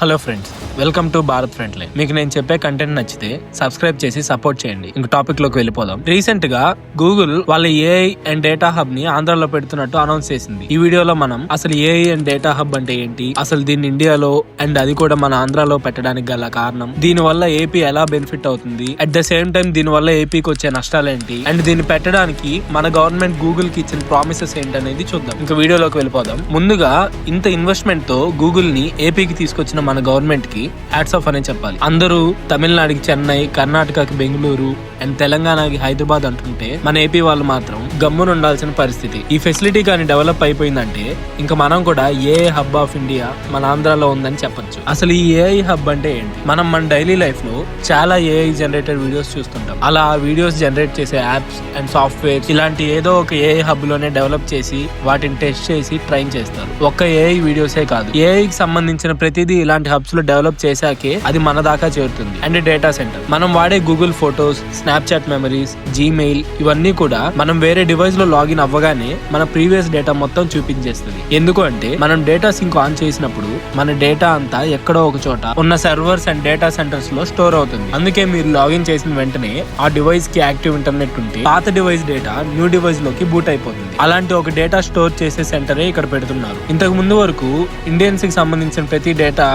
Hello friends welcome to Bharat friendly line మీకు నేను చెప్పే కంటెంట్ నచ్చితే సబ్స్క్రైబ్ చేసి సపోర్ట్ చేయండి. ఇంక టాపిక్లోకి వెళ్ళిపోదాం. రీసెంట్గా గూగుల్ వాళ్ళ ఏఐ అండ్ డేటా హబ్ని ఆంధ్రాలో పెడుతున్నట్టు అనౌన్స్ చేసింది. ఈ వీడియోలో మనం అసలు ఏఐ అండ్ డేటా హబ్ అంటే ఏంటి? అసలు దీన్ని ఇండియాలో అండ్ అది కూడా మన ఆంధ్రాలో పెట్టడానికి గల కారణం? దీని వల్ల ఏపీ ఎలా బెనిఫిట్ అవుతుంది? అట్ ద సేమ్ టైం దీని వల్ల ఏపీకి వచ్చే నష్టాలు ఏంటి? అండ్ దీన్ని పెట్టడానికి మన గవర్నమెంట్ గూగుల్కి ఇచ్చిన ప్రామిసెస్ ఏంటనేది చూద్దాం. ఇంకా వీడియోలోకి వెళ్ళిపోదాం. ముందుగా ఇంత ఇన్వెస్ట్మెంట్తో గూగుల్ని ఏపీకి తీసుకొచ్చిన మన గవర్నమెంట్కి హ్యాట్స్ ఆఫ్ అనే చెప్పాలి. అందరూ తమిళనాడుకి చెన్నై కర్ణాటకకి బెంగళూరు అండ్ తెలంగాణకి హైదరాబాద్ అంటుంటే మన ఏపీ వాళ్ళు మాత్రం గమ్మున ఉండాల్సిన పరిస్థితి. ఈ ఫెసిలిటీ కానీ డెవలప్ అయిపోయిందంటే ఇంకా మనం కూడా ఏఐ హబ్ ఆఫ్ ఇండియా మన ఆంధ్రాలో ఉందని చెప్పొచ్చు. అసలు ఈ ఏఐ హబ్ అంటే ఏంటి? మనం మన డైలీ లైఫ్లో చాలా ఏఐ జనరేటెడ్ వీడియోస్ చూస్తుంటాం. అలా ఆ వీడియోస్ జనరేట్ చేసే యాప్స్ అండ్ సాఫ్ట్వేర్ ఇలాంటి ఏదో ఒక ఏఐ హబ్లోనే డెవలప్ చేసి వాటిని టెస్ట్ చేసి ట్రైన్ చేస్తారు. ఒక్క ఏఐ వీడియోసే కాదు. ఏఐకి సంబంధించిన ప్రతిదీ ఇలాంటి హబ్స్లో డెవలప్ చేశాకే అది మన దాకా చేరుతుంది. అండ్ డేటా సెంటర్ మనం వాడే Google Photos Snapchat memories Gmail ఇవన్నీ కూడా మనం వేరే డివైస్లో లాగిన్ అవ్వగానే మన ప్రీవియస్ డేటా మొత్తం చూపించేస్తుంది. ఎందుకు అంటే మనం డేటా సింక్ ఆన్ చేసినప్పుడు మన డేటా అంతా ఎక్కడో ఒక చోట ఉన్న సర్వర్స్ అండ్ డేటా సెంటర్స్లో స్టోర్ అవుతుంది. అందుకే మీరు లాగిన్ చేసిన వెంటనే ఆ డివైస్కి యాక్టివ్ ఇంటర్నెట్ ఉంటే పాత డివైస్ డేటా న్యూ డివైస్లోకి బూట్ అయిపోతుంది. అలాంటి ఒక డేటా స్టోర్ చేసే సెంటరే ఇక్కడ పెడుతున్నారు. ఇంతకు ముందు వరకు ఇండియన్స్కి సంబంధించిన ప్రతి డేటా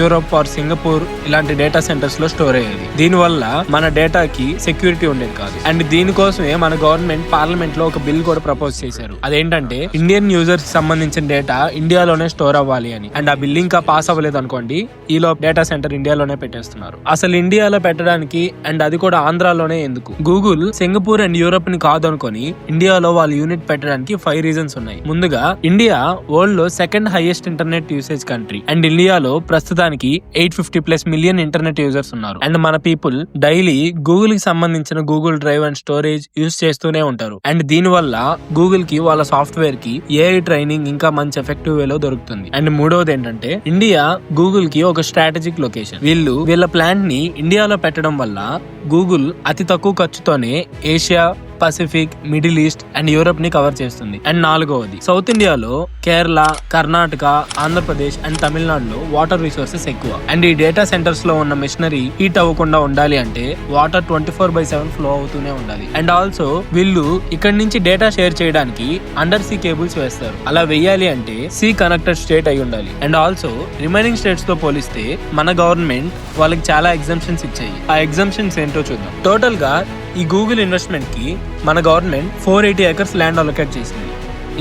యూరోప్ ఆర్ సింగపూర్ ఇలాంటి డేటా సెంటర్స్లో స్టోర్ అయ్యేది. దీని వల్ల మన డేటాకి సెక్యూరిటీ ఉండేది కాదు. అండ్ దీనికోసమే మన గవర్నమెంట్ పార్లమెంట్లో ఒక బిల్ కూడా ప్రపోజ్ చేశారు. అదేంటంటే ఇండియన్ యూజర్స్ సంబంధించిన డేటా ఇండియాలోనే స్టోర్ అవ్వాలి అని. అండ్ ఆ బిల్ ఇంకా పాస్ అవ్వలేదు అనుకోండి ఈలో డేటా సెంటర్ ఇండియాలోనే పెట్టేస్తున్నారు. అసలు ఇండియాలో పెట్టడానికి అండ్ అది కూడా ఆంధ్రాలోనే ఎందుకు? గూగుల్ సింగపూర్ అండ్ యూరోప్ని కాదు అనుకొని ఇండియాలో వాళ్ళ యూనిట్ పెట్టడానికి ఫైవ్ రీజన్స్ ఉన్నాయి. ముందుగా ఇండియా వరల్డ్లో second highest internet usage country and ఇండియాలో ప్రస్తుతానికి eight fifty plus million internet users ఉన్నారు. అండ్ మన పీపుల్ డైలీ గూగుల్కి సంబంధించిన సంబంధించిన Google Drive and storage use చేస్తూనే ఉంటారు. అండ్ దీని వల్ల గూగుల్కి వాళ్ళ సాఫ్ట్వేర్కి ఏఐ ట్రైనింగ్ ఇంకా మంచి ఎఫెక్టివ్ వేలో దొరుకుతుంది. అండ్ మూడవది ఏంటంటే ఇండియా గూగుల్కి ఒక స్ట్రాటజిక్ లొకేషన్ వీళ్ళు వీళ్ళ ప్లాంట్ని ఇండియాలో పెట్టడం వల్ల గూగుల్ అతి తక్కువ ఖర్చుతోనే Asia Pacific Middle East and యూరోప్ని cover చేస్తుంది. అండ్ నాలుగవది సౌత్ ఇండియాలో కేరళ కర్ణాటక ఆంధ్రప్రదేశ్ అండ్ తమిళనాడులో వాటర్ రిసోర్సెస్ ఎక్కువ. అండ్ ఈ డేటా సెంటర్స్లో ఉన్న మిషనరీ హీట్ అవ్వకుండా ఉండాలి అంటే water twenty four by seven flow అవుతూనే ఉండాలి. అండ్ ఆల్సో వీళ్ళు ఇక్కడ నుంచి డేటా షేర్ చేయడానికి అండర్ సీ కేబుల్స్ వేస్తారు. అలా వెయ్యాలి అంటే సీ కనెక్టెడ్ స్టేట్ అయి ఉండాలి. అండ్ ఆల్సో రిమైనింగ్ స్టేట్స్తో పోలిస్తే మన గవర్నమెంట్ వాళ్ళకి చాలా ఎగ్జామ్షన్స్ ఇచ్చాయి. ఆ ఎగ్జామ్షన్స్ ఏంటో చూద్దాం. టోటల్గా ఈ గూగుల్ ఇన్వెస్ట్మెంట్కి మన government four eighty acres land allocate చేసింది.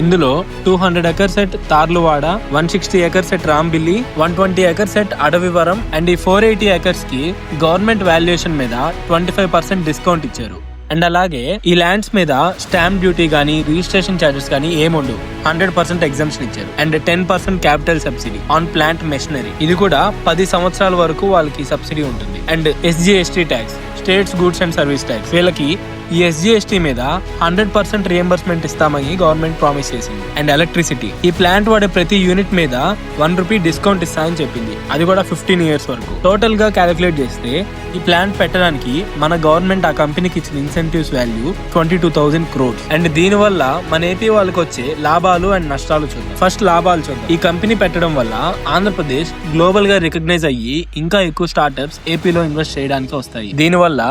ఇందులో two hundred acres at Tarluvada one sixty acres at Rambilli one twenty acres at Adavivaram and ఈ ఫోర్ ఎయిటీ ఎకర్స్కి గవర్నమెంట్ వాల్యుయేషన్ మీద ట్వంటీ ఫైవ్ పర్సెంట్ డిస్కౌంట్ ఇచ్చారు. And అలాగే ఈ lands మీద stamp duty కానీ రిజిస్ట్రేషన్ ఛార్జెస్ కానీ ఏముండవు హండ్రెడ్ పర్సెంట్ ఎగ్జామ్షన్ ఇచ్చారు. And ten percent capital subsidy on plant machinery ఇది కూడా పది సంవత్సరాల వరకు వాళ్ళకి సబ్సిడీ ఉంటుంది. And SGST tax states goods and service tax వీళ్ళకి ఈ ఎస్జిఎస్టీ మీద హండ్రెడ్ పర్సెంట్ రియంబర్స్మెంట్ ఇస్తామని గవర్నమెంట్ ప్రామిస్ చేసింది. అండ్ ఎలక్ట్రిసిటీ ఈ ప్లాంట్ వాడే ప్రతి యూనిట్ మీద వన్ రూపీ డిస్కౌంట్ ఇస్తామని చెప్పింది. అది కూడా ఫిఫ్టీన్ ఇయర్స్ వరకు. టోటల్గా క్యాలిక్యులేట్ చేస్తే ఈ ప్లాంట్ పెట్టడానికి మన గవర్నమెంట్ ఆ కంపెనీకి ఇచ్చిన incentives value twenty two thousand crores and దీని వల్ల మన ఏపీ వాళ్ళకి వచ్చే లాభాలు అండ్ నష్టాలు చూద్దాం. ఫస్ట్ లాభాలు చూద్దాం. ఈ కంపెనీ పెట్టడం వల్ల ఆంధ్రప్రదేశ్ గ్లోబల్గా రికగ్నైజ్ అయ్యి ఇంకా ఎక్కువ స్టార్టప్స్ ఏపీలో ఇన్వెస్ట్ చేయడానికి వస్తాయి. దీనివల్ల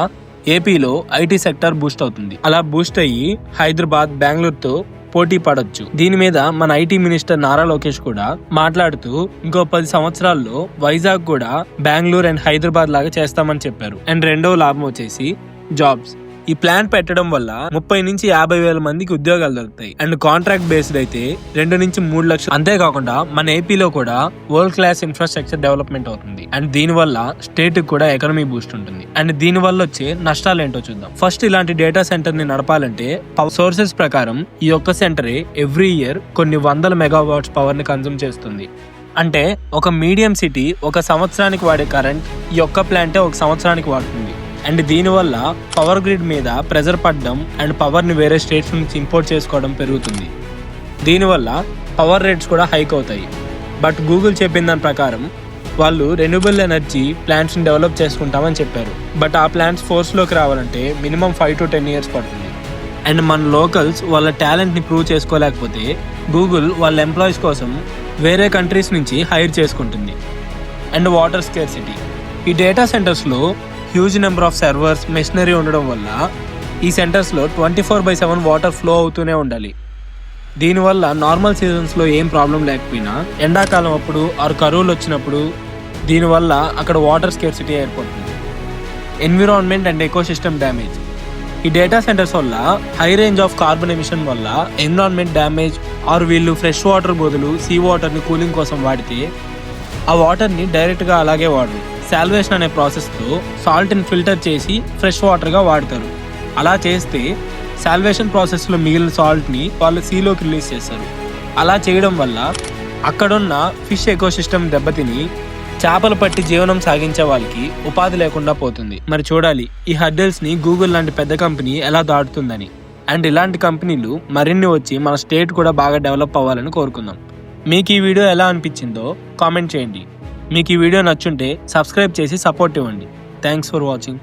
ఏపీలో ఐటీ సెక్టర్ బూస్ట్ అవుతుంది. అలా బూస్ట్ అయ్యి హైదరాబాద్ బెంగళూరుతో పోటీ పడొచ్చు. దీని మీద మన ఐటీ మినిస్టర్ నారా లోకేష్ కూడా మాట్లాడుతూ ఇంకో పది సంవత్సరాల్లో వైజాగ్ కూడా బెంగళూరు అండ్ హైదరాబాద్ లాగా చేస్తామని చెప్పారు. అండ్ రెండవ లాభం వచ్చేసి జాబ్స్. ఈ ప్లాన్ పెట్టడం వల్ల ముప్పై నుంచి యాభై వేల మందికి ఉద్యోగాలు దొరుకుతాయి. అండ్ కాంట్రాక్ట్ బేస్డ్ అయితే రెండు నుంచి మూడు లక్షలు. అంతేకాకుండా మన ఏపీలో కూడా వరల్డ్ క్లాస్ ఇన్ఫ్రాస్ట్రక్చర్ డెవలప్మెంట్ అవుతుంది. అండ్ దీని వల్ల స్టేట్ కూడా ఎకనమీ బూస్ట్ ఉంటుంది. అండ్ దీని వల్ల వచ్చే నష్టాలు ఏంటో చూద్దాం. ఫస్ట్ ఇలాంటి డేటా సెంటర్ని నడపాలంటే సోర్సెస్ ప్రకారం ఈ ఒక్క సెంటరే ఎవ్రీ ఇయర్ కొన్ని వందల మెగావాట్స్ పవర్ని కన్సూమ్ చేస్తుంది. అంటే ఒక మీడియం సిటీ ఒక సంవత్సరానికి వాడే కరెంట్ ఈ ఒక్క ప్లాంటే ఒక సంవత్సరానికి వాడుతుంది. అండ్ దీనివల్ల పవర్ గ్రిడ్ మీద ప్రెజర్ పడడం అండ్ పవర్ని వేరే స్టేట్స్ నుంచి ఇంపోర్ట్ చేసుకోవడం పెరుగుతుంది. దీనివల్ల పవర్ రేట్స్ కూడా హైక్ అవుతాయి. బట్ గూగుల్ చెప్పిన దాని ప్రకారం వాళ్ళు రెన్యూబుల్ ఎనర్జీ ప్లాంట్స్ని డెవలప్ చేసుకుంటామని చెప్పారు. బట్ ఆ ప్లాంట్స్ ఫోర్స్లోకి రావాలంటే minimum five to ten years పడుతుంది. అండ్ మన లోకల్స్ వాళ్ళ టాలెంట్ని ప్రూవ్ చేసుకోలేకపోతే గూగుల్ వాళ్ళ ఎంప్లాయీస్ కోసం వేరే కంట్రీస్ నుంచి హైర్ చేసుకుంటుంది. అండ్ వాటర్ స్కేర్సిటీ ఈ డేటా సెంటర్స్లో huge number of servers machinery ఉండడం వల్ల ఈ సెంటర్స్లో twenty four by seven water flow అవుతూనే ఉండాలి. దీనివల్ల నార్మల్ సీజన్స్లో ఏం ప్రాబ్లం లేకపోయినా ఎండాకాలం అప్పుడు ఆరు కరువులు వచ్చినప్పుడు దీనివల్ల అక్కడ వాటర్ స్కేర్సిటీ ఏర్పడుతుంది. ఎన్విరాన్మెంట్ అండ్ ఎకోసిస్టమ్ డ్యామేజ్ ఈ డేటా సెంటర్స్ వల్ల high range of carbon emission వల్ల ఎన్విరాన్మెంట్ డ్యామేజ్ ఆర్ వీళ్ళు ఫ్రెష్ వాటర్ బదులు సీ వాటర్ని కూలింగ్ కోసం వాడితే ఆ వాటర్ని డైరెక్ట్గా అలాగే వాడరు. శాల్వేషన్ అనే ప్రాసెస్తో సాల్ట్ని ఫిల్టర్ చేసి ఫ్రెష్ వాటర్గా వాడతారు. అలా చేస్తే శాల్వేషన్ ప్రాసెస్లో మిగిలిన సాల్ట్ని వాళ్ళు సీలోకి రిలీజ్ చేస్తారు. అలా చేయడం వల్ల అక్కడున్న ఫిష్ ఎకోసిస్టమ్ దెబ్బతిని చేపలు పట్టి జీవనం సాగించే వాళ్ళకి ఉపాధి లేకుండా పోతుంది. మరి చూడాలి ఈ హర్డల్స్ని గూగుల్ లాంటి పెద్ద కంపెనీ ఎలా దాటుతుందని. అండ్ ఇలాంటి కంపెనీలు మరిన్ని వచ్చి మన స్టేట్ కూడా బాగా డెవలప్ అవ్వాలని కోరుకుందాం. మీకు ఈ వీడియో ఎలా అనిపించిందో కామెంట్ చేయండి. మీకు ఈ వీడియో నచ్చుంటే సబ్స్క్రైబ్ చేసి సపోర్ట్ ఇవ్వండి. Thanks for watching